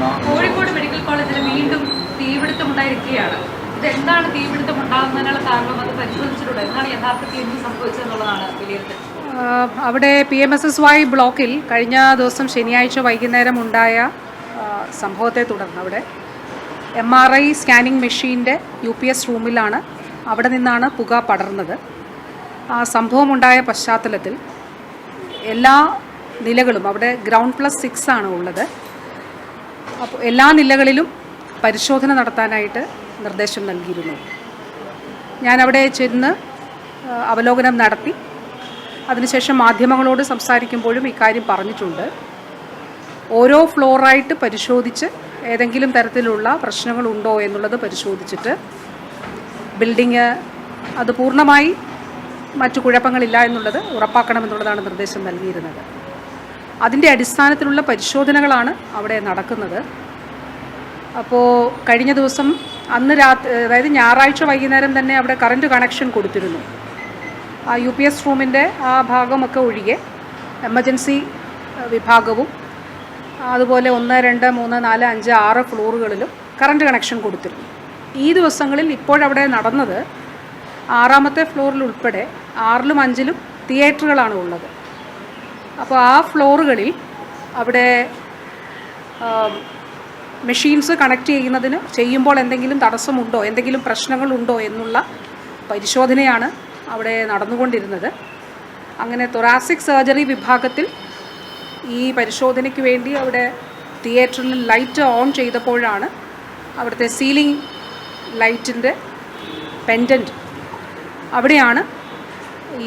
Kozhikode medical കോളേജിൽ വീണ്ടും തീപിടുത്തമുണ്ടായിരിക്കുകയാണ് ഇതെന്താണ് തീപിടുത്തം ഉണ്ടാകുന്നതിനുള്ള കാരണം അത് പരിശോധിച്ചിട്ടുണ്ട്? എന്താണ് യഥാർത്ഥത്തിൽ എന്ത് സംഭവിച്ചതെന്നുള്ളതാണ് വിലയിരുത്തൽ. അവിടെ P M S S Y ബ്ലോക്കിൽ കഴിഞ്ഞ ദിവസം ശനിയാഴ്ച വൈകുന്നേരം ഉണ്ടായ സംഭവത്തെ തുടർന്ന് അവിടെ എം ആർ ഐ സ്കാനിങ് മെഷീന്റെ യു പി എസ് റൂമിലാണ് അവിടെ നിന്നാണ് പുക പടർന്നത്. ആ സംഭവമുണ്ടായ പശ്ചാത്തലത്തിൽ എല്ലാ നിലകളും അവിടെ ഗ്രൗണ്ട് പ്ലസ് സിക്സ് ആണ് ഉള്ളത്. അപ്പോൾ എല്ലാ നിലകളിലും പരിശോധന നടത്താനായിട്ട് നിർദ്ദേശം നൽകിയിരുന്നു. ഞാൻ അവിടെ ചെന്ന് അവലോകനം നടത്തി. അതിനുശേഷം മാധ്യമങ്ങളോട് സംസാരിക്കുമ്പോഴും ഇക്കാര്യം പറഞ്ഞിട്ടുണ്ട്. ഓരോ ഫ്ലോറായിട്ട് പരിശോധിച്ച് ഏതെങ്കിലും തരത്തിലുള്ള പ്രശ്നങ്ങളുണ്ടോ എന്നുള്ളത് പരിശോധിച്ചിട്ട് ബിൽഡിങ് അത് പൂർണമായി മറ്റു കുഴപ്പങ്ങളില്ല എന്നുള്ളത് ഉറപ്പാക്കണമെന്നുള്ളതാണ് നിർദ്ദേശം നൽകിയിരുന്നത്. അതിന്റെ അടിസ്ഥാനത്തിലുള്ള പരിശോധനകളാണ് അവിടെ നടക്കുന്നത്. അപ്പോൾ കഴിഞ്ഞ ദിവസം അന്ന് രാത്രി അതായത് ഞായറാഴ്ച വൈകുന്നേരം തന്നെ അവിടെ കറണ്ട് കണക്ഷൻ കൊടുത്തിരുന്നു. ആ യു പി എസ് റൂമിന്റെ ആ ഭാഗമൊക്കെ ഒഴികെ എമർജൻസി വിഭാഗവും അതുപോലെ ഒന്ന് രണ്ട് മൂന്ന് നാല് അഞ്ച് ആറ് ഫ്ലോറുകളിലും കറണ്ട് കണക്ഷൻ കൊടുത്തിരുന്നു. ഈ ദിവസങ്ങളിൽ ഇപ്പോഴവിടെ നടന്നത് ആറാമത്തെ ഫ്ലോറിൽ ഉൾപ്പെടെ ആറിലും അഞ്ചിലും തിയേറ്ററുകളാണ് ഉള്ളത്. അപ്പോൾ ആ ഫ്ലോറുകളിൽ അവിടെ മെഷീൻസ് കണക്ട് ചെയ്യുന്നതിന് ചെയ്യുമ്പോൾ എന്തെങ്കിലും തടസ്സമുണ്ടോ എന്തെങ്കിലും പ്രശ്നങ്ങളുണ്ടോ എന്നുള്ള പരിശോധനയാണ് അവിടെ നടന്നുകൊണ്ടിരുന്നത്. അങ്ങനെ തൊറാസിക് സർജറി വിഭാഗത്തിൽ ഈ പരിശോധനയ്ക്ക് വേണ്ടി അവിടെ തിയേറ്ററിൽ ലൈറ്റ് ഓൺ ചെയ്തപ്പോഴാണ് അവിടുത്തെ സീലിംഗ് ലൈറ്റിന്റെ പെൻഡന്റ് അവിടെയാണ്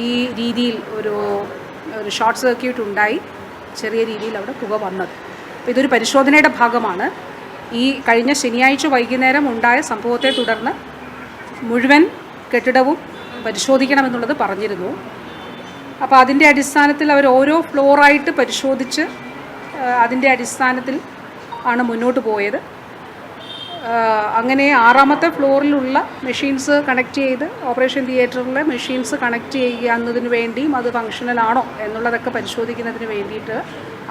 ഈ രീതിയിൽ ഒരു ഒരു ഷോർട്ട് സർക്യൂട്ട് ഉണ്ടായി. ചെറിയ രീതിയിൽ അവിടെ പുക വന്നത്. അപ്പോൾ ഇതൊരു പരിശോധനയുടെ ഭാഗമാണ്. ഈ കഴിഞ്ഞ ശനിയാഴ്ച വൈകുന്നേരം ഉണ്ടായ സംഭവത്തെ തുടർന്ന് മുഴുവൻ കെട്ടിടവും പരിശോധിക്കണമെന്നുള്ളത് പറഞ്ഞിരുന്നു. അപ്പോൾ അതിന്റെ അടിസ്ഥാനത്തിൽ അവർ ഓരോ ഫ്ലോറായിട്ട് പരിശോധിച്ച് അതിന്റെ അടിസ്ഥാനത്തിൽ ആണ് മുന്നോട്ട് പോയത്. അങ്ങനെ ആറാമത്തെ ഫ്ലോറിലുള്ള മെഷീൻസ് കണക്ട് ചെയ്ത് ഓപ്പറേഷൻ തിയേറ്ററിലെ മെഷീൻസ് കണക്ട് ചെയ്യുക എന്നതിന് വേണ്ടിയും അത് ഫങ്ഷണൽ ആണോ എന്നുള്ളതൊക്കെ പരിശോധിക്കുന്നതിന് വേണ്ടിയിട്ട്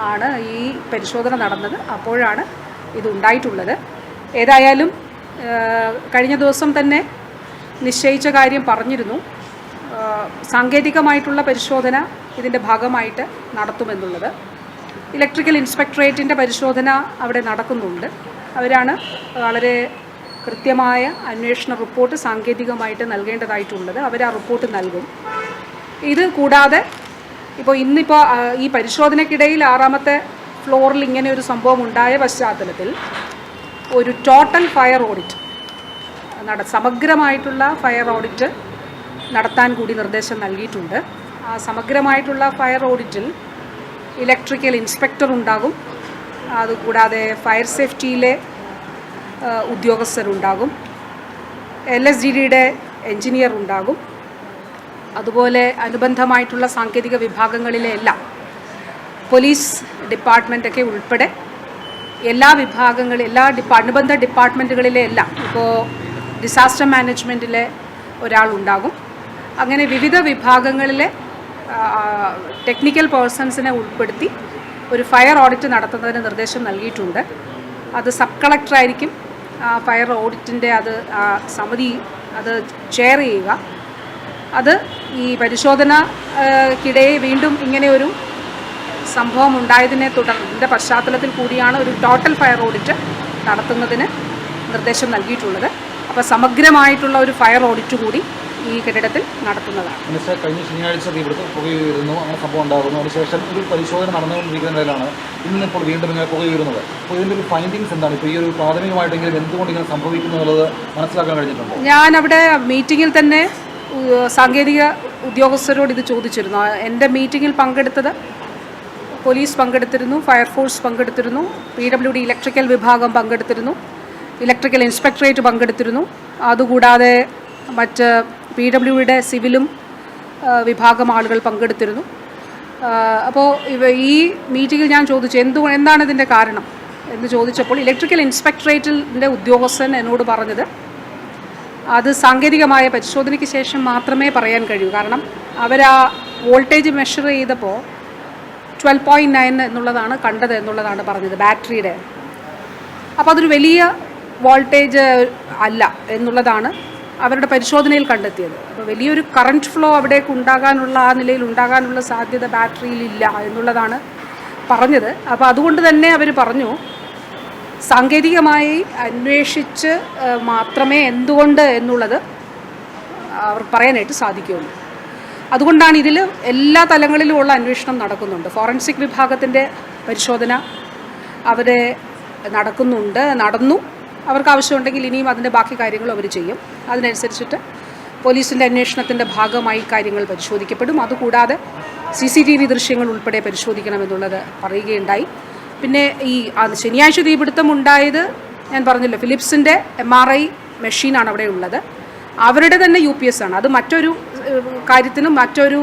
ആണ് ഈ പരിശോധന നടന്നത്. അപ്പോഴാണ് ഇതുണ്ടായിട്ടുള്ളത് ഏതായാലും കഴിഞ്ഞ ദിവസം തന്നെ നിശ്ചയിച്ച കാര്യം പറഞ്ഞിരുന്നു. സാങ്കേതികമായിട്ടുള്ള പരിശോധന ഇതിന്റെ ഭാഗമായിട്ട് നടത്തുമെന്നുള്ളത്. ഇലക്ട്രിക്കൽ ഇൻസ്പെക്ടറേറ്റിന്റെ പരിശോധന അവിടെ നടക്കുന്നുണ്ട്. അവരാണ് വളരെ കൃത്യമായ അന്വേഷണ റിപ്പോർട്ട് സാങ്കേതികമായിട്ട് നൽകേണ്ടതായിട്ടുള്ളത്. അവർ ആ റിപ്പോർട്ട് നൽകും. ഇത് കൂടാതെ ഇപ്പോൾ ഇന്നിപ്പോൾ ഈ പരിശോധനയ്ക്കിടയിൽ ആറാമത്തെ ഫ്ലോറിൽ ഇങ്ങനെ ഒരു സംഭവം ഉണ്ടായ പശ്ചാത്തലത്തിൽ ഒരു ടോട്ടൽ ഫയർ ഓഡിറ്റ് നട സമഗ്രമായിട്ടുള്ള ഫയർ ഓഡിറ്റ് നടത്താൻ കൂടി നിർദ്ദേശം നൽകിയിട്ടുണ്ട്. ആ സമഗ്രമായിട്ടുള്ള ഫയർ ഓഡിറ്റിൽ ഇലക്ട്രിക്കൽ ഇൻസ്പെക്ടർ ഉണ്ടാകും. അതുകൂടാതെ ഫയർ സേഫ്റ്റിയിലെ ഉദ്യോഗസ്ഥരുണ്ടാകും. L S G D engineer ഉണ്ടാകും അതുപോലെ അനുബന്ധമായിട്ടുള്ള സാങ്കേതിക വിഭാഗങ്ങളിലെ എല്ലാം പോലീസ് ഡിപ്പാർട്ട്മെന്റൊക്കെ ഉൾപ്പെടെ എല്ലാ വിഭാഗങ്ങളിൽ എല്ലാ ഡിപ്പാ അനുബന്ധ ഡിപ്പാർട്ട്മെന്റുകളിലെ എല്ലാം ഇപ്പോൾ ഡിസാസ്റ്റർ മാനേജ്മെന്റിലെ ഒരാളുണ്ടാകും. അങ്ങനെ വിവിധ വിഭാഗങ്ങളിലെ ടെക്നിക്കൽ പേഴ്സൺസിനെ ഉൾപ്പെടുത്തി ഒരു ഫയർ ഓഡിറ്റ് നടത്തുന്നതിന് നിർദ്ദേശം നൽകിയിട്ടുണ്ട്. അത് സബ് കളക്ടറായിരിക്കും ഫയർ ഓഡിറ്റിന്റെ അത് സമിതി അത് ചെയർ ചെയ്യുക. അത് ഈ പരിശോധനക്കിടെ വീണ്ടും ഇങ്ങനെ ഒരു സംഭവം ഉണ്ടായതിനെ തുടർന്ന് ഇതിന്റെ പശ്ചാത്തലത്തിൽ കൂടിയാണ് ഒരു ടോട്ടൽ ഫയർ ഓഡിറ്റ് നടത്തുന്നതിന് നിർദ്ദേശം നൽകിയിട്ടുള്ളത്. അപ്പോൾ സമഗ്രമായിട്ടുള്ള ഒരു ഫയർ ഓഡിറ്റ് കൂടി ഈ കെട്ടിടത്തിൽ നടത്തുന്നതാണ്. കഴിഞ്ഞ ശനിയാഴ്ച തീപിടുത്തം പുകയുയരുന്നു. അങ്ങനെ സംഭവം ഉണ്ടാകുന്നു. അതിനുശേഷം ഒരു പരിശോധന നടന്നുകൊണ്ടിരിക്കുന്ന നിലയിലാണ് ഇന്നിപ്പോൾ വീണ്ടും ഇങ്ങനെ പുകയുയരുന്നത് അപ്പോൾ ഇതിന്റെ ഒരു ഫൈൻഡിങ്സ് എന്താണ്? ഇപ്പോൾ ഈ ഒരു പ്രാഥമികമായിട്ടെങ്കിലും എന്തുകൊണ്ട് ഇങ്ങനെ സംഭവിക്കുന്നു എന്നുള്ളത് മനസ്സിലാക്കാൻ കഴിഞ്ഞിട്ടുണ്ടോ? ഞാൻ അവിടെ മീറ്റിങ്ങിൽ തന്നെ സാങ്കേതിക ഉദ്യോഗസ്ഥരോട് ഇത് ചോദിച്ചിരുന്നു. എന്റെ മീറ്റിങ്ങിൽ പങ്കെടുത്തത് പോലീസ് പങ്കെടുത്തിരുന്നു ഫയർഫോഴ്സ് പങ്കെടുത്തിരുന്നു പി ഡബ്ല്യു ഡി ഇലക്ട്രിക്കൽ വിഭാഗം പങ്കെടുത്തിരുന്നു ഇലക്ട്രിക്കൽ ഇൻസ്പെക്ടറേറ്റ് പങ്കെടുത്തിരുന്നു. അതുകൂടാതെ മറ്റ് പി ഡബ്ല്യു ഡിയുടെ സിവിലും വിഭാഗം ആളുകൾ പങ്കെടുത്തിരുന്നു. അപ്പോൾ ഈ മീറ്റിങ്ങിൽ ഞാൻ ചോദിച്ചു എന്തു എന്താണ് ഇതിന്റെ കാരണം? എന്ന് ചോദിച്ചപ്പോൾ ഇലക്ട്രിക്കൽ ഇൻസ്പെക്ടറേറ്റിന്റെ ഉദ്യോഗസ്ഥൻ എന്നോട് പറഞ്ഞത് അത് സാങ്കേതികമായ പരിശോധനയ്ക്ക് ശേഷം മാത്രമേ പറയാൻ കഴിയൂ. കാരണം അവർ ആ വോൾട്ടേജ് മെഷർ ചെയ്തപ്പോൾ ട്വൽവ് പോയിന്റ് നയൻ എന്നുള്ളതാണ് കണ്ടത് എന്നുള്ളതാണ് പറഞ്ഞത് ബാറ്ററിയുടെ. അപ്പോൾ അതൊരു വലിയ വോൾട്ടേജ് അല്ല എന്നുള്ളതാണ് അവരുടെ പരിശോധനയിൽ കണ്ടെത്തിയത്. അപ്പോൾ വലിയൊരു കറണ്ട് ഫ്ലോ അവിടേക്ക് ഉണ്ടാകാനുള്ള ആ നിലയിൽ ഉണ്ടാകാനുള്ള സാധ്യത ബാറ്ററിയിൽ ഇല്ല എന്നുള്ളതാണ് പറഞ്ഞത്. അപ്പോൾ അതുകൊണ്ട് തന്നെ അവർ പറഞ്ഞു സാങ്കേതികമായി അന്വേഷിച്ച് മാത്രമേ എന്തുകൊണ്ട് എന്നുള്ളത് അവർ പറയാനായിട്ട് സാധിക്കുകയുള്ളൂ. അതുകൊണ്ടാണ് ഇതിൽ എല്ലാ തലങ്ങളിലും ഉള്ള അന്വേഷണം നടക്കുന്നുണ്ട്. ഫോറൻസിക് വിഭാഗത്തിന്റെ പരിശോധന അവരെ നടക്കുന്നുണ്ട് നടന്നു. അവർക്ക് ആവശ്യമുണ്ടെങ്കിൽ ഇനിയും അതിന്റെ ബാക്കി കാര്യങ്ങൾ അവർ ചെയ്യും. അതിനനുസരിച്ചിട്ട് പോലീസിന്റെ അന്വേഷണത്തിന്റെ ഭാഗമായി കാര്യങ്ങൾ പരിശോധിക്കപ്പെടും. അതുകൂടാതെ സി സി ടി വി ദൃശ്യങ്ങൾ ഉൾപ്പെടെ പരിശോധിക്കണമെന്നുള്ളത് പറയുകയുണ്ടായി. പിന്നെ ഈ ശനിയാഴ്ച തീപിടുത്തം ഉണ്ടായത് ഞാൻ പറഞ്ഞല്ലോ ഫിലിപ്സിന്റെ എം ആർ ഐ മെഷീനാണ് അവിടെ ഉള്ളത്. അവരുടെ തന്നെ യു പി എസ് ആണ്. അത് മറ്റൊരു കാര്യത്തിനും മറ്റൊരു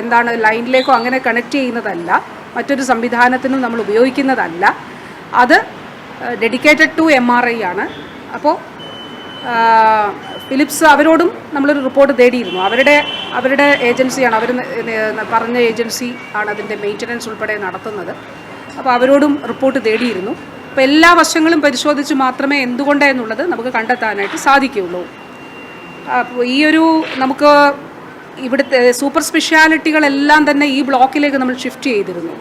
എന്താണ് ലൈനിലേക്കോ അങ്ങനെ കണക്ട് ചെയ്യുന്നതല്ല. മറ്റൊരു സംവിധാനത്തിനും നമ്മൾ ഉപയോഗിക്കുന്നതല്ല. അത് dedicated to M R I ആണ്. അപ്പോൾ ഫിലിപ്സ് അവരോടും നമ്മളൊരു റിപ്പോർട്ട് തേടിയിരുന്നു. അവരുടെ അവരുടെ ഏജൻസിയാണ് അവർ പറഞ്ഞ ഏജൻസി ആണ് അതിന്റെ മെയിന്റനൻസ് ഉൾപ്പെടെ നടത്തുന്നത്. അപ്പോൾ അവരോടും റിപ്പോർട്ട് തേടിയിരുന്നു. അപ്പോൾ എല്ലാ വശങ്ങളും പരിശോധിച്ച് മാത്രമേ എന്തുകൊണ്ടെന്നുള്ളത് നമുക്ക് കണ്ടെത്താനായിട്ട് സാധിക്കുകയുള്ളൂ. അപ്പോൾ ഈ ഒരു നമുക്ക് ഇവിടുത്തെ സൂപ്പർ സ്പെഷ്യാലിറ്റികളെല്ലാം തന്നെ ഈ ബ്ലോക്കിലേക്ക് നമ്മൾ ഷിഫ്റ്റ് ചെയ്തിരുന്നു.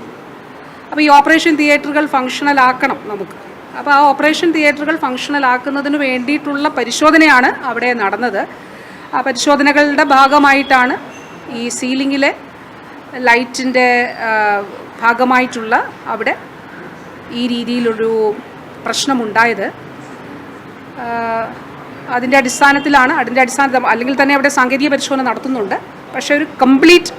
അപ്പോൾ ഈ ഓപ്പറേഷൻ തിയേറ്ററുകൾ ഫങ്ഷണൽ ആക്കണം നമുക്ക്. അപ്പോൾ ആ ഓപ്പറേഷൻ തിയേറ്ററുകൾ ഫങ്ഷണൽ ആക്കുന്നതിന് വേണ്ടിയിട്ടുള്ള പരിശോധനയാണ് അവിടെ നടന്നത്. ആ പരിശോധനകളുടെ ഭാഗമായിട്ടാണ് ഈ സീലിങ്ങിലെ ലൈറ്റിന്റെ ഭാഗമായിട്ടുള്ള അവിടെ ഈ രീതിയിലൊരു പ്രശ്നമുണ്ടായത്. അതിന്റെ അടിസ്ഥാനത്തിലാണ് അതിന്റെ അടിസ്ഥാനത്തിൽ അല്ലെങ്കിൽ തന്നെ അവിടെ സാങ്കേതിക പരിശോധന നടത്തുന്നുണ്ട്. പക്ഷേ ഒരു കംപ്ലീറ്റ്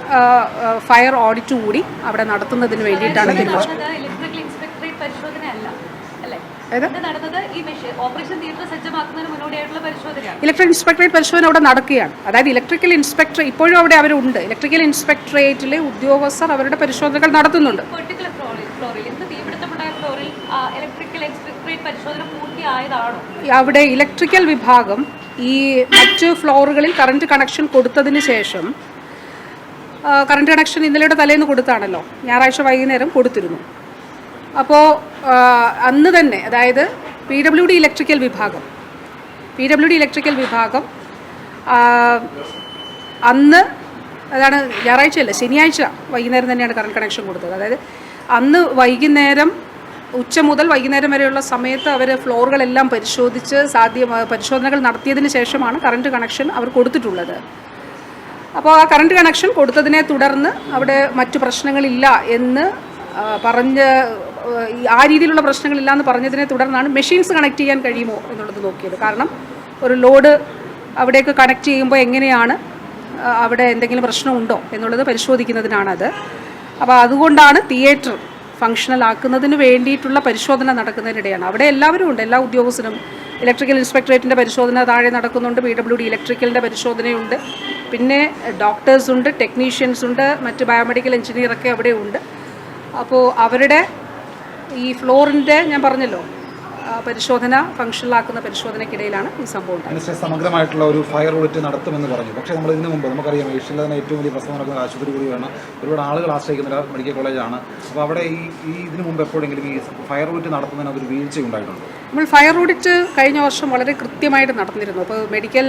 ഫയർ ഓഡിറ്റ് കൂടി അവിടെ നടത്തുന്നതിന് വേണ്ടിയിട്ടാണ് തീരുമാനം ഇലക്ട്രിക്കൽ ഇൻസ്പെക്ടറേറ്റ് പരിശോധന അല്ല അല്ലേ ഏത്? ഇത് നടന്നത് ഈ മെഷീൻ ഓപ്പറേഷൻ തിയേറ്റർ സജ്ജമാക്കുന്നതിന് മുന്നോടിയായിട്ടുള്ള പരിശോധനയാണ് ഇലക്ട്രിക് ഇൻസ്പെക്ടറേറ്റ് പരിശോധന അവിടെ നടക്കുകയാണ്. അതായത് ഇലക്ട്രിക്കൽ ഇൻസ്പെക്ടർ ഇപ്പോഴും അവിടെ അവരുണ്ട്. ഇലക്ട്രിക്കൽ ഇൻസ്പെക്ടറേറ്റിലെ ഉദ്യോഗസ്ഥർ അവരുടെ പരിശോധനകൾ നടത്തുന്നുണ്ട്. അവിടെ ഇലക്ട്രിക്കൽ വിഭാഗം ഈ മറ്റ് ഫ്ലോറുകളിൽ കറണ്ട് കണക്ഷൻ കൊടുത്തതിന് ശേഷം കറണ്ട് കണക്ഷൻ ഇന്നലെയുടെ തലേന്ന് കൊടുത്താണല്ലോ. ഞായറാഴ്ച വൈകുന്നേരം കൊടുത്തിരുന്നു. അപ്പോൾ അന്ന് തന്നെ അതായത് പി ഡബ്ല്യു ഡി ഇലക്ട്രിക്കൽ വിഭാഗം പി ഡബ്ല്യു ഡി ഇലക്ട്രിക്കൽ വിഭാഗം അന്ന് അതാണ് ഞായറാഴ്ചയല്ല ശനിയാഴ്ച വൈകുന്നേരം തന്നെയാണ് കറണ്ട് കണക്ഷൻ കൊടുത്തത്. അതായത് അന്ന് വൈകുന്നേരം ഉച്ച മുതൽ വൈകുന്നേരം വരെയുള്ള സമയത്ത് അവർ ഫ്ലോറുകളെല്ലാം പരിശോധിച്ച് സാധ്യ പരിശോധനകൾ നടത്തിയതിന് ശേഷമാണ് കറണ്ട് കണക്ഷൻ അവർ കൊടുത്തിട്ടുള്ളത്. അപ്പോൾ ആ കറണ്ട് കണക്ഷൻ കൊടുത്തതിനെ തുടർന്ന് അവിടെ മറ്റു പ്രശ്നങ്ങളില്ല എന്ന് പറഞ്ഞ് ആ, രീതിയിലുള്ള പ്രശ്നങ്ങളില്ല എന്ന് പറഞ്ഞതിനെ തുടർന്നാണ് മെഷീൻസ് കണക്ട് ചെയ്യാൻ കഴിയുമോ എന്നുള്ളത് നോക്കിയത്. കാരണം ഒരു ലോഡ് അവിടേക്ക് കണക്ട് ചെയ്യുമ്പോൾ എങ്ങനെയാണ് അവിടെ എന്തെങ്കിലും പ്രശ്നമുണ്ടോ എന്നുള്ളത് പരിശോധിക്കുന്നതിനാണത്. അപ്പോൾ അതുകൊണ്ടാണ് തിയേറ്റർ ഫങ്ഷണൽ ആക്കുന്നതിന് വേണ്ടിയിട്ടുള്ള പരിശോധന നടക്കുന്നതിനിടെയാണ്. അവിടെ എല്ലാവരും ഉണ്ട് എല്ലാ ഉദ്യോഗസ്ഥരും. ഇലക്ട്രിക്കൽ ഇൻസ്പെക്ടറേറ്റിന്റെ പരിശോധന താഴെ നടക്കുന്നുണ്ട് പി ഡബ്ല്യു ഡി ഇലക്ട്രിക്കലിന്റെ പരിശോധനയുണ്ട്. പിന്നെ ഡോക്ടേഴ്സ് ഉണ്ട് ടെക്നീഷ്യൻസ് ഉണ്ട് മറ്റ് ബയോമെഡിക്കൽ എഞ്ചിനീയറൊക്കെ അവിടെ ഉണ്ട് അപ്പോൾ അവരുടെ ഈ ഫ്ലോറിന്റെ ഞാൻ പറഞ്ഞല്ലോ. പരിശോധന ഫംഗ്ഷനിലാക്കുന്ന പരിശോധനയ്ക്കിടയിലാണ് ഈ സംഭവം സമഗ്രമായിട്ടുള്ള ഒരു ഫയർ ഓഡിറ്റ് നടത്തുമെന്ന് പറഞ്ഞു. പക്ഷേ നമ്മൾ ഇതിനു മുമ്പ് നമുക്കറിയാം ഏഷ്യയിലെ തന്നെ ഏറ്റവും വലിയ പ്രശ്നം നടക്കുന്ന ആശുപത്രി കൂടിയാണ് ഒരുപാട് ആളുകൾ ആശ്രയിക്കുന്ന ഒരു മെഡിക്കൽ കോളേജാണ് അപ്പോൾ അവിടെ ഈ ഈ ഇതിനു മുമ്പ് എപ്പോഴെങ്കിലും ഈ ഫയർ ഓഡിറ്റ് നടത്തുന്നതിന് അതൊരു വീഴ്ച ഉണ്ടായിട്ടുണ്ട്? നമ്മൾ ഫയർ ഓഡിറ്റ് കഴിഞ്ഞ വർഷം വളരെ കൃത്യമായിട്ട് നടന്നിരുന്നു. അപ്പോൾ മെഡിക്കൽ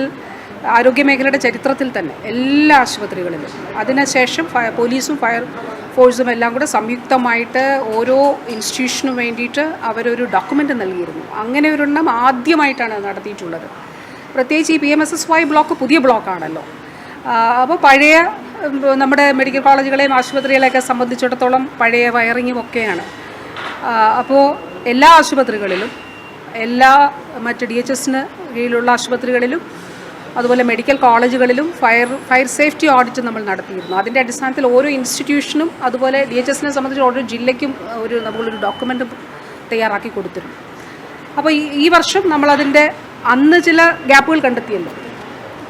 ആരോഗ്യമേഖലയുടെ ചരിത്രത്തിൽ തന്നെ എല്ലാ ആശുപത്രികളിലും. അതിനുശേഷം ഫയർ പോലീസും ഫയർ ഫോഴ്സും എല്ലാം കൂടെ സംയുക്തമായിട്ട് ഓരോ ഇൻസ്റ്റിറ്റ്യൂഷനും വേണ്ടിയിട്ട് അവരൊരു ഡോക്യുമെന്റ് നൽകിയിരുന്നു. അങ്ങനെ ഒരെണ്ണം ആദ്യമായിട്ടാണ് നടത്തിയിട്ടുള്ളത്. പ്രത്യേകിച്ച് ഈ P M S S Y block പുതിയ ബ്ലോക്കാണല്ലോ അപ്പോൾ പഴയ നമ്മുടെ മെഡിക്കൽ കോളേജുകളെയും ആശുപത്രികളെയൊക്കെ സംബന്ധിച്ചിടത്തോളം പഴയ വയറിങ്ങും ഒക്കെയാണ്. അപ്പോൾ എല്ലാ ആശുപത്രികളിലും എല്ലാ മറ്റ് ഡി എച്ച് എസിന് കീഴിലുള്ള ആശുപത്രികളിലും അതുപോലെ മെഡിക്കൽ കോളേജുകളിലും ഫയർ ഫയർ സേഫ്റ്റി ഓഡിറ്റ് നമ്മൾ നടത്തിയിരുന്നു. അതിന്റെ അടിസ്ഥാനത്തിൽ ഓരോ ഇൻസ്റ്റിറ്റ്യൂഷനും അതുപോലെ ഡി എച്ച് എസിനെ സംബന്ധിച്ച് ഓരോ ജില്ലയ്ക്കും ഒരു നമ്മളൊരു ഡോക്യുമെന്റ് തയ്യാറാക്കി കൊടുത്തിരുന്നു. അപ്പോൾ ഈ ഈ വർഷം നമ്മളതിന്റെ അന്ന് ചില ഗ്യാപ്പുകൾ കണ്ടെത്തിയല്ലോ.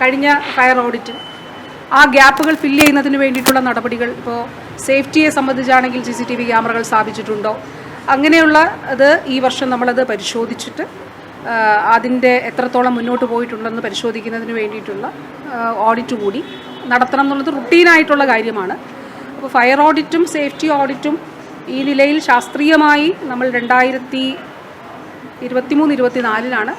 കഴിഞ്ഞ ഫയർ ഓഡിറ്റ്. ആ ഗ്യാപ്പുകൾ ഫില്ല് ചെയ്യുന്നതിന് വേണ്ടിയിട്ടുള്ള നടപടികൾ ഇപ്പോൾ സേഫ്റ്റിയെ സംബന്ധിച്ചാണെങ്കിൽ സി സി ടി വി ക്യാമറകൾ സ്ഥാപിച്ചിട്ടുണ്ടോ? അങ്ങനെയുള്ള അത് ഈ വർഷം നമ്മളത് പരിശോധിച്ചിട്ട് അതിന്റെ എത്രത്തോളം മുന്നോട്ട് പോയിട്ടുണ്ടെന്ന് പരിശോധിക്കുന്നതിന് വേണ്ടിയിട്ടുള്ള ഓഡിറ്റ് കൂടി നടത്തണം എന്നുള്ളത് റുട്ടീനായിട്ടുള്ള കാര്യമാണ്. അപ്പോൾ ഫയർ ഓഡിറ്റും സേഫ്റ്റി ഓഡിറ്റും ഈ നിലയിൽ ശാസ്ത്രീയമായി നമ്മൾ രണ്ടായിരത്തി ഇരുപത്തിമൂന്ന് ഇരുപത്തിനാലിലാണ്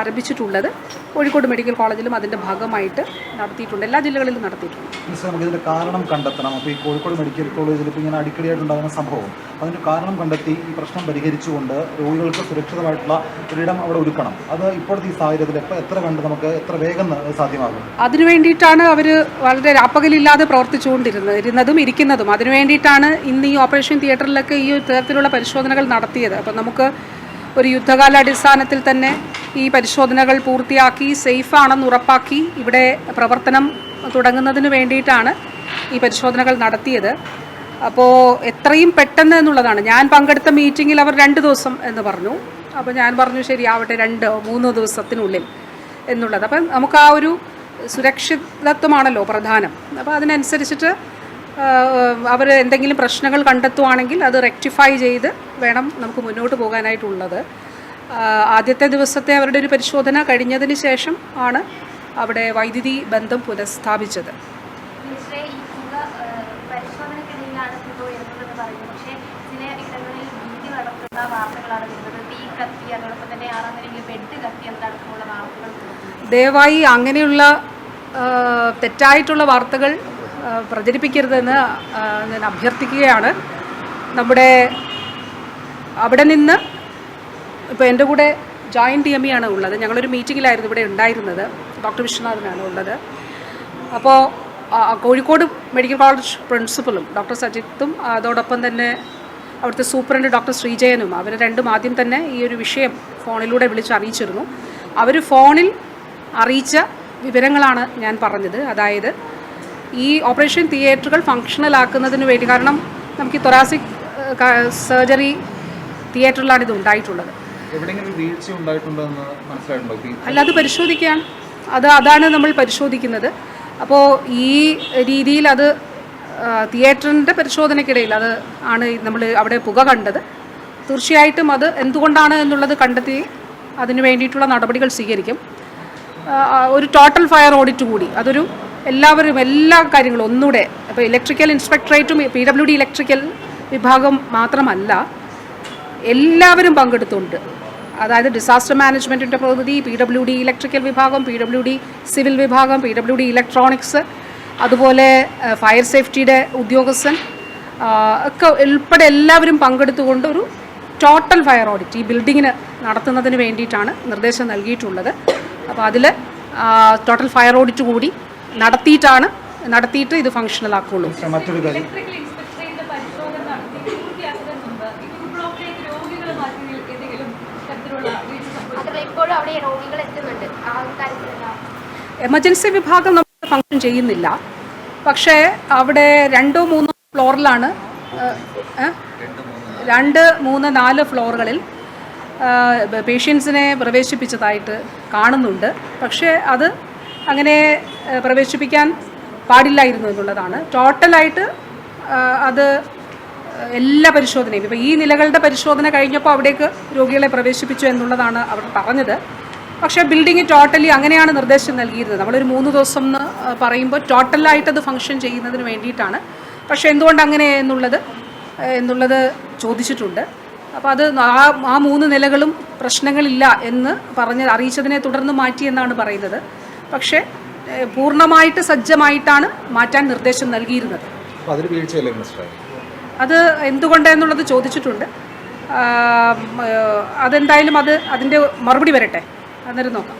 ആരംഭിച്ചിട്ടുള്ളത്. കോഴിക്കോട് മെഡിക്കൽ കോളേജിലും അതിന്റെ ഭാഗമായിട്ട് നടത്തിയിട്ടുണ്ട്. എല്ലാ ജില്ലകളിലും നടത്തിയിട്ടുണ്ട്. മിസ്റ്റർ നമുക്ക് ഇതിന്റെ കാരണം കണ്ടെത്തണം. അപ്പോൾ ഈ കോഴിക്കോട് മെഡിക്കൽ കോളേജിൽ ഇപ്പോൾ ഇങ്ങനെ അടിക്കടിയായിട്ടുണ്ടാകുന്ന സംഭവം. അതിന് കാരണം കണ്ടെത്തി ഈ പ്രശ്നം പരിഹരിച്ചുകൊണ്ട് രോഗികൾക്ക് സുരക്ഷിതമായിട്ടുള്ള ഒരിടം അവിടെ ഒരുക്കണം. അത് ഇപ്പോഴത്തെ ഈ സാഹചര്യത്തിൽ എപ്പോൾ എത്ര കണ്ട് നമുക്ക് എത്ര വേഗം സാധ്യമാകും? അതിനു വേണ്ടിയിട്ടാണ് അവർ വളരെ രാപ്പകലില്ലാതെ പ്രവർത്തിച്ചുകൊണ്ടിരുന്നത് ഇരുന്നതും ഇരിക്കുന്നതും. അതിനു വേണ്ടിയിട്ടാണ് ഇന്ന് ഈ ഓപ്പറേഷൻ തിയേറ്ററിലൊക്കെ ഈ തരത്തിലുള്ള പരിശോധനകൾ നടത്തിയത്. അപ്പം നമുക്ക് ഒരു യുദ്ധകാലാടിസ്ഥാനത്തിൽ തന്നെ ഈ പരിശോധനകൾ പൂർത്തിയാക്കി സേഫാണെന്ന് ഉറപ്പാക്കി ഇവിടെ പ്രവർത്തനം തുടങ്ങുന്നതിന് വേണ്ടിയിട്ടാണ് ഈ പരിശോധനകൾ നടത്തിയത്. അപ്പോൾ എത്രയും പെട്ടെന്ന് എന്നുള്ളതാണ്. ഞാൻ പങ്കെടുത്ത മീറ്റിങ്ങിൽ അവർ രണ്ട് ദിവസം എന്ന് പറഞ്ഞു. അപ്പോൾ ഞാൻ പറഞ്ഞു ശരി ആവട്ടെ രണ്ട് മൂന്ന് ദിവസത്തിനുള്ളിൽ എന്നുള്ളത്. അപ്പം നമുക്ക് ആ ഒരു സുരക്ഷിതത്വമാണല്ലോ പ്രധാനം. അപ്പോൾ അതിനനുസരിച്ചിട്ട് അവർ എന്തെങ്കിലും പ്രശ്നങ്ങൾ കണ്ടെത്തുവാണെങ്കിൽ അത് റെക്ടിഫൈ ചെയ്ത് വേണം നമുക്ക് മുന്നോട്ട് പോകാനായിട്ടുള്ളത്. ആദ്യത്തെ ദിവസത്തെ അവരുടെ ഒരു പരിശോധന കഴിഞ്ഞതിന് ശേഷം ആണ് അവിടെ വൈദ്യുതി ബന്ധം പുനഃസ്ഥാപിച്ചത്. ദയവായി അങ്ങനെയുള്ള തെറ്റായിട്ടുള്ള വാർത്തകൾ പ്രചരിപ്പിക്കരുതെന്ന് ഞാൻ അഭ്യർത്ഥിക്കുകയാണ്. നമ്മുടെ അവിടെ നിന്ന് ഇപ്പോൾ എന്റെ കൂടെ ജോയിന്റ് ഡി എം ആണ് ഉള്ളത്. ഞങ്ങളൊരു മീറ്റിങ്ങിലായിരുന്നു ഇവിടെ ഉണ്ടായിരുന്നത്. ഡോക്ടർ വിശ്വനാഥനാണ് ഉള്ളത്. അപ്പോൾ കോഴിക്കോട് മെഡിക്കൽ കോളേജ് പ്രിൻസിപ്പലും ഡോക്ടർ സജിത്തും അതോടൊപ്പം തന്നെ അവിടുത്തെ സൂപ്രണ്ട് ഡോക്ടർ ശ്രീജയനും അവർ രണ്ടും ആദ്യം തന്നെ ഈ ഒരു വിഷയം ഫോണിലൂടെ വിളിച്ച് അറിയിച്ചിരുന്നു. അവർ ഫോണിൽ അറിയിച്ച വിവരങ്ങളാണ് ഞാൻ പറഞ്ഞത്. അതായത് ഈ ഓപ്പറേഷൻ തിയേറ്ററുകൾ ഫങ്ഷണൽ ആക്കുന്നതിന് വേണ്ടി കാരണം നമുക്ക് ഈ തൊറാസിക് സർജറി തിയേറ്ററിലാണ് ഇത് ഉണ്ടായിട്ടുള്ളത്. അല്ല അത് പരിശോധിക്കുകയാണ്. അത് അതാണ് നമ്മൾ പരിശോധിക്കുന്നത്. അപ്പോൾ ഈ രീതിയിൽ അത് തിയേറ്ററിന്റെ പരിശോധനയ്ക്കിടയിൽ അത് ആണ് നമ്മൾ അവിടെ പുക കണ്ടത്. തീർച്ചയായിട്ടും അത് എന്തുകൊണ്ടാണ് എന്നുള്ളത് കണ്ടെത്തി അതിന് വേണ്ടിയിട്ടുള്ള നടപടികൾ സ്വീകരിക്കും. ഒരു ടോട്ടൽ ഫയർ ഓഡിറ്റ് കൂടി. അതൊരു എല്ലാവരും എല്ലാ കാര്യങ്ങളും ഒന്നുകൂടെ ഇപ്പോൾ ഇലക്ട്രിക്കൽ ഇൻസ്പെക്ടറേറ്റും പി ഡബ്ല്യു ഡി ഇലക്ട്രിക്കൽ വിഭാഗം മാത്രമല്ല എല്ലാവരും പങ്കെടുത്തുണ്ട്. അതായത് ഡിസാസ്റ്റർ മാനേജ്മെന്റിന്റെ പ്രതിനിധി പി ഡബ്ല്യു ഡി ഇലക്ട്രിക്കൽ വിഭാഗം പി ഡബ്ല്യു ഡി സിവിൽ വിഭാഗം പി ഡബ്ല്യു ഡി ഇലക്ട്രോണിക്സ് അതുപോലെ ഫയർ സേഫ്റ്റിയുടെ ഉദ്യോഗസ്ഥൻ ഒക്കെ ഉൾപ്പെടെ എല്ലാവരും പങ്കെടുത്തുകൊണ്ട് ഒരു ടോട്ടൽ ഫയർ ഓഡിറ്റ് ഈ ബിൽഡിങ്ങിന് നടത്തുന്നതിന് വേണ്ടിയിട്ടാണ് നിർദ്ദേശം നൽകിയിട്ടുള്ളത്. അപ്പോൾ അതിൽ ടോട്ടൽ ഫയർ ഓഡിറ്റ് കൂടി നടത്തിയിട്ടാണ് നടത്തിയിട്ട് ഇത് ഫങ്ഷണൽ ആക്കുള്ളൂ. മറ്റൊരു കാര്യം ഇലക്ട്രിക്കൽ ഇൻസ്പെക്ടറേറ്റ് പരിശോധന നടത്തി പൂർത്തിയാക്കുന്നതിന് മുമ്പ് ഈ ബ്ലോക്കിലേക്ക് രോഗികളെ മാറ്റിയതിൽ ഏതെങ്കിലും തരത്തിലുള്ള വീഴ്ച സംഭവിച്ചു മാത്രമല്ല അവിടെ ആ എമർജൻസി വിഭാഗം നമ്മൾ ഫങ്ഷൻ ചെയ്യുന്നില്ല. പക്ഷേ അവിടെ രണ്ടോ മൂന്നോ ഫ്ലോറിലാണ് രണ്ട് മൂന്ന് നാല് ഫ്ലോറുകളിൽ പേഷ്യൻസിനെ പ്രവേശിപ്പിച്ചതായിട്ട് കാണുന്നുണ്ട്. പക്ഷേ അത് അങ്ങനെ പ്രവേശിപ്പിക്കാൻ പാടില്ലായിരുന്നു എന്നുള്ളതാണ്. ടോട്ടലായിട്ട് അത് എല്ലാ പരിശോധനയും. ഇപ്പോൾ ഈ നിലകളുടെ പരിശോധന കഴിഞ്ഞപ്പോൾ അവിടേക്ക് രോഗികളെ പ്രവേശിപ്പിച്ചു എന്നുള്ളതാണ് അവർ പറഞ്ഞത്. പക്ഷേ ബിൽഡിംഗ് ടോട്ടലി അങ്ങനെയാണ് നിർദ്ദേശം നൽകിയിരുന്നത്. നമ്മളൊരു മൂന്ന് ദിവസം എന്ന് പറയുമ്പോൾ ടോട്ടലായിട്ടത് ഫങ്ഷൻ ചെയ്യുന്നതിന് വേണ്ടിയിട്ടാണ്. പക്ഷേ എന്തുകൊണ്ട് അങ്ങനെ എന്നുള്ളത് എന്നുള്ളത് ചോദിച്ചിട്ടുണ്ട്. അപ്പോൾ അത് ആ ആ മൂന്ന് നിലകളും പ്രശ്നങ്ങളില്ല എന്ന് പറഞ്ഞ് അറിയിച്ചതിനെ തുടർന്ന് മാറ്റി എന്നാണ് പറയുന്നത്. പക്ഷേ പൂർണമായിട്ട് സജ്ജമായിട്ടാണ് മാറ്റാൻ നിർദ്ദേശം നൽകിയിരുന്നത്. അതിൽ മിനിസ്റ്റർ അത് എന്തുകൊണ്ട് എന്നുള്ളത് ചോദിച്ചിട്ടുണ്ട് അതെന്തായാലും അത് അതിന്റെ മറുപടി വരട്ടെ. അന്നേരം നോക്കാം.